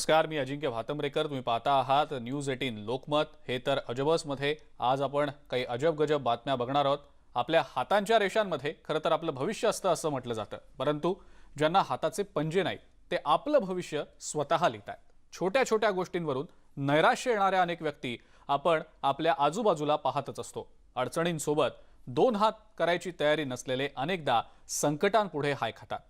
नमस्कार मी अजिंक्य भातंब्रेकर. तुम्ही पाहता आहात न्यूज एटीन लोकमत. हे तर अजबसमध्ये. आज आपण काही अजब गजब बातम्या बघणार आहोत. आपल्या हातांच्या रेषांमध्ये खरं तर आपलं भविष्य असतं असं म्हटलं जातं. परंतु ज्यांना हाताचे पंजे नाही ते आपलं भविष्य स्वतः लिहित आहेत. छोट्या छोट्या गोष्टींवरून नैराश्य येणाऱ्या अनेक व्यक्ती आपण आपल्या आजूबाजूला पाहतच असतो. अडचणींसोबत दोन हात करायची तयारी नसलेले अनेकदा संकटांपुढे हाय खातात.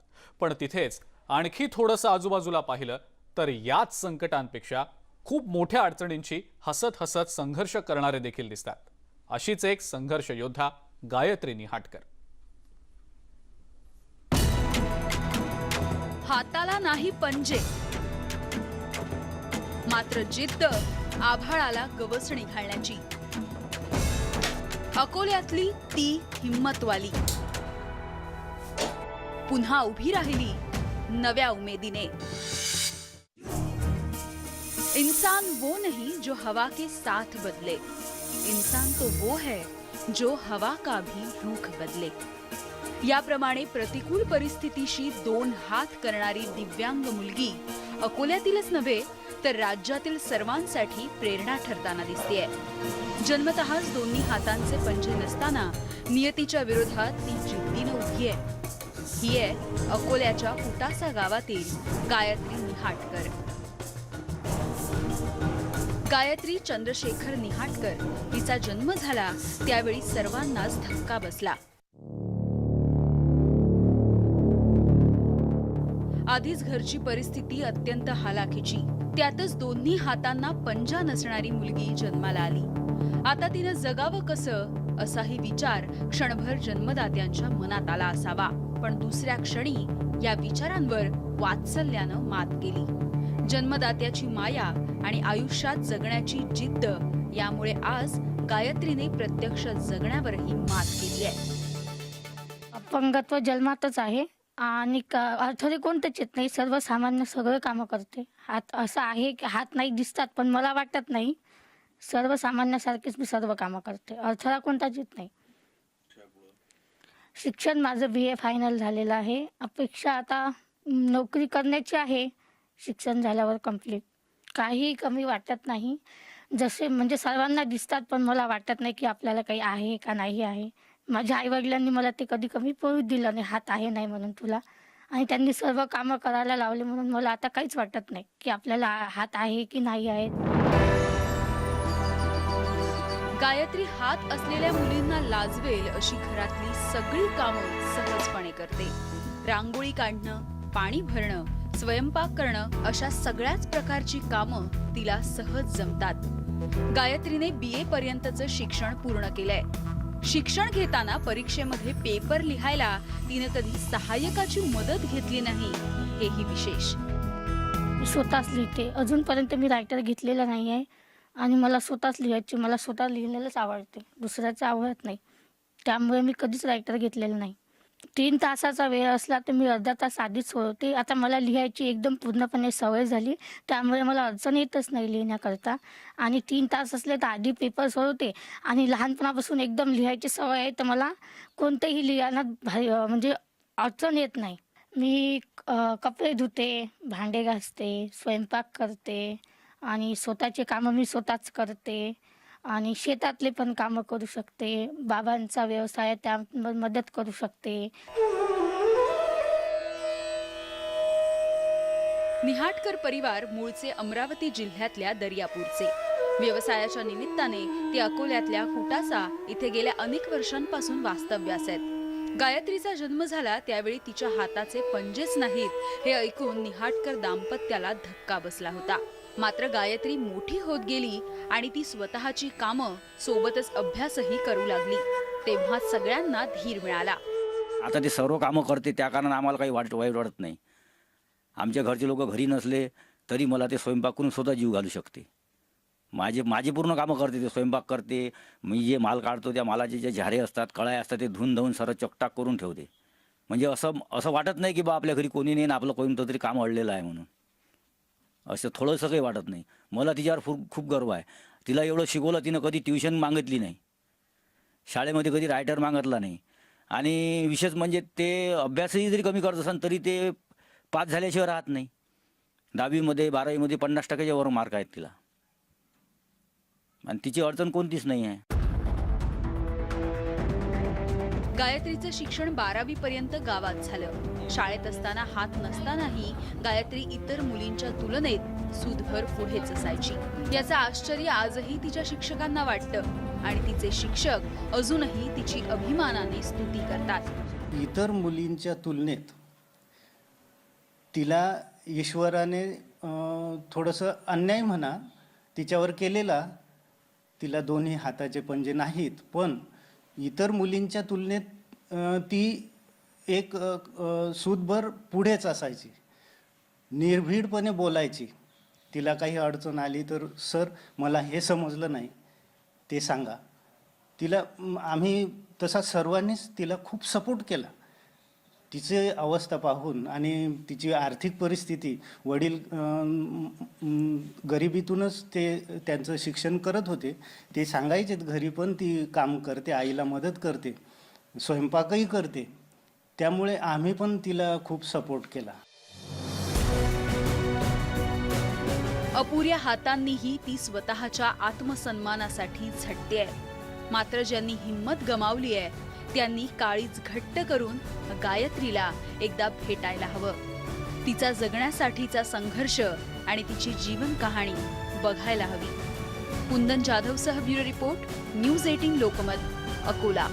पण तिथेच आणखी थोडंसं आजूबाजूला पाहिलं तर याच संकटांपेक्षा खूप मोठ्या अडचणींची हसत हसत संघर्ष करणारे देखील दिसतात. अशीच एक संघर्ष योद्धा गायत्री निहाटकर. हाताला नाही पंजे. मात्र जिद्द आभाळाला गवसणी घालण्याची. अकोल्यातली ती हिम्मतवाली पुन्हा उभी राहिली नव्या उमेदीने. इंसान वो नहीं जो हवा के साथ बदले। इंसान तो वो है जो हवा का भी रुख बदले। याप्रमाणे प्रतिकूल परिस्थितीशी दोन हात करणारी दिव्यांग मुलगी अकोल्यातीलच नव्हे तर राज्यातील सर्वांसाठी प्रेरणा ठरताना दिसतेय. जन्मतःच दोन्ही हातांचे पंजे नसताना नियतीच्या विरोधात ती जिद्दीनं उभी आहे. ही आहे अकोल्याच्या पुटासा गावातील गायत्री निहाटकर. गायत्री चंद्रशेखर निहाटकर हिचा जन्म झाला त्यावेळी सर्वांनाच धक्का बसला. आधीच घरची परिस्थिती अत्यंत हालाखीची. त्यातच दोन्ही हातांना पंजा नसणारी मुलगी जन्माला आली. आता तिनं जगावं कसं असाही विचार क्षणभर जन्मदात्यांच्या मनात आला असावा. पण दुसऱ्या क्षणी या विचारांवर वात्सल्यानं मात केली. जन्मदात्याची माया आणि आयुष्यात जगण्याची जिद्द यामुळे आज गायत्रीने प्रत्यक्ष जगण्यावरही मात केली आहे. अपंगत्व जन्मातच आहे आणि अडथळे कोणतेच येत नाही. सर्वसामान्य सगळे कामं करते. हात असं आहे की हात नाही दिसतात पण मला वाटत नाही. सर्वसामान्यासारखेच मी सर्व कामं करते. अडथळा कोणताच येत नाही. शिक्षण माझं बी ए फायनल झालेलं आहे. अपेक्षा आता नोकरी करण्याची आहे. शिक्षण झाल्यावर कंप्लीट काही कमी वाटत नाही. जसे म्हणजे सर्वांना दिसतात पण मला वाटत नाही की आपल्याला काही आहे का नाही आहे. माझ्या आईवडिलांनी मला ते कधी कमी पळू दिलं नाही हात आहे नाही म्हणून तुला. आणि त्यांनी सर्व कामं करायला लावले म्हणून मला आता काहीच वाटत नाही की आपल्याला हात आहे की नाही आहे गायत्री हात असलेल्या मुलींना लाजवेल अशी घरातली सगळी कामं सहजपणे करते. रांगोळी काढणं पाणी भरणं स्वयंपाक करणं अशा सगळ्याच प्रकारची कामं तिला सहज जमतात. गायत्रीने बी ए पर्यंतचं शिक्षण पूर्ण केलंय. शिक्षण घेताना परीक्षेमध्ये पेपर लिहायला तिनं कधी सहाय्यकाची मदत घेतली नाही हेही विशेष. मी स्वतःच लिहिते. अजूनपर्यंत मी रायटर घेतलेला नाही आहे आणि मला स्वतःच लिहायची मला स्वतः लिहिलेलंच आवडते. दुसऱ्याचं आवडत नाही. त्यामुळे मी कधीच रायटर घेतलेलं नाही. तीन तासाचा वेळ असला तर मी अर्धा तास आधीच सोडवते आता मला लिहायची एकदम पूर्णपणे सवय झाली. त्यामुळे मला अडचण येतच नाही लिहिण्याकरता. आणि तीन तास असले तर आधी पेपर सोडवते. आणि लहानपणापासून एकदम लिहायची सवय आहे तर मला कोणतेही लिहायला म्हणजे अडचण येत नाही. मी कपडे धुते भांडे घासते स्वयंपाक करते आणि स्वतःचे कामं मी स्वतःच करते. आणि शेतातले पण कामं करू शकते. बाबांचा व्यवसाय आहे, त्या मदत करू शकते. निहाटकर परिवार मूळचे अमरावती जिल्ह्यातल्या दर्यापूरचे. व्यवसायाच्या निमित्ताने ते अकोल्यातल्या कुटासा इथे गेल्या अनेक वर्षांपासून वास्तव्यास आहेत. गायत्रीचा जन्म झाला त्यावेळी तिच्या हाताचे पंजेच नाहीत हे ऐकून निहाटकर दाम्पत्याला धक्का बसला होता. मात्र गायत्री मोठी होत गेली आणि ती स्वतःची कामं सोबतच अभ्यासही करू लागली. तेव्हा सगळ्यांना धीर मिळाला. आता ते सर्व कामं करते त्या कारणानं आम्हाला काही वाट वाईट वाटत नाही. आमच्या घरचे लोक घरी नसले तरी मला ते स्वयंपाक करून स्वतः जीव घालू शकते. माझे माझे पूर्ण कामं करते ते स्वयंपाक करते. मी जे माल काढतो त्या मालाचे जे झारे असतात कळाय असतात ते धुवून धावून सर्व चकटाक करून ठेवते. म्हणजे असं असं वाटत नाही की बा आपल्या घरी कोणी नाही आणि आपलं कोणतं तरी काम अडलेलं आहे म्हणून. असं थोडंसं काही वाटत नाही. मला तिच्यावर खूप खूप गर्व आहे. तिला एवढं शिकवलं तिनं कधी ट्युशन मागितली नाही. शाळेमध्ये कधी रायटर मागितला नाही. आणि विशेष म्हणजे ते अभ्यासही जरी कमी करत असाल तरी ते पास झाल्याशिवाय राहत नाही. दहावीमध्ये बारावीमध्ये पन्नास टक्क्याच्या वर मार्क आहेत तिला. आणि तिची अडचण कोणतीच नाही आहे. गायत्रीचं शिक्षण बारावी पर्यंत गावात झालं. शाळेत असताना हात नसतानाही गायत्री इतर मुलींच्या तुलनेत सुदभर पुढेच असायची. याचं आश्चर्य आजही तिच्या शिक्षकांना वाटतं आणि तिचे शिक्षक अजूनही तिची अभिमानाने स्तुती करतात. इतर मुलींच्या तुलनेत तिला ईश्वराने थोडंसं अन्याय म्हणा तिच्यावर केलेला तिला दोन्ही हाताचे पंजे नाहीत पण इतर मुलींच्या तुलनेत ती एक सूतभर पुढेच असायची. निर्भीडपणे बोलायची. तिला काही अडचण आली तर सर मला हे समजलं नाही. ते सांगा. तिला आम्ही तसा सर्वांनीच तिला खूप सपोर्ट केला. तिची अवस्था पाहून आणि तिची आर्थिक परिस्थिती वडील गरिबीतूनच ते त्यांचं शिक्षण करत होते. ते सांगायचे घरी पण ती काम करते आईला मदत करते स्वयंपाकही करते. त्यामुळे आम्ही पण तिला खूप सपोर्ट केला. अपुऱ्या हातांनीही ती स्वतःच्या आत्मसन्मानासाठी झटते मात्र ज्यांनी हिंमत गमावली आहे त्यांनी काळीच घट्ट करून गायत्रीला एकदा भेटायला हवं. तिचा जगण्यासाठीचा संघर्ष आणि तिची जीवन कहाणी बघायला हवी. Kundan जाधवसह bureau report news eighteen Lokmat Akola.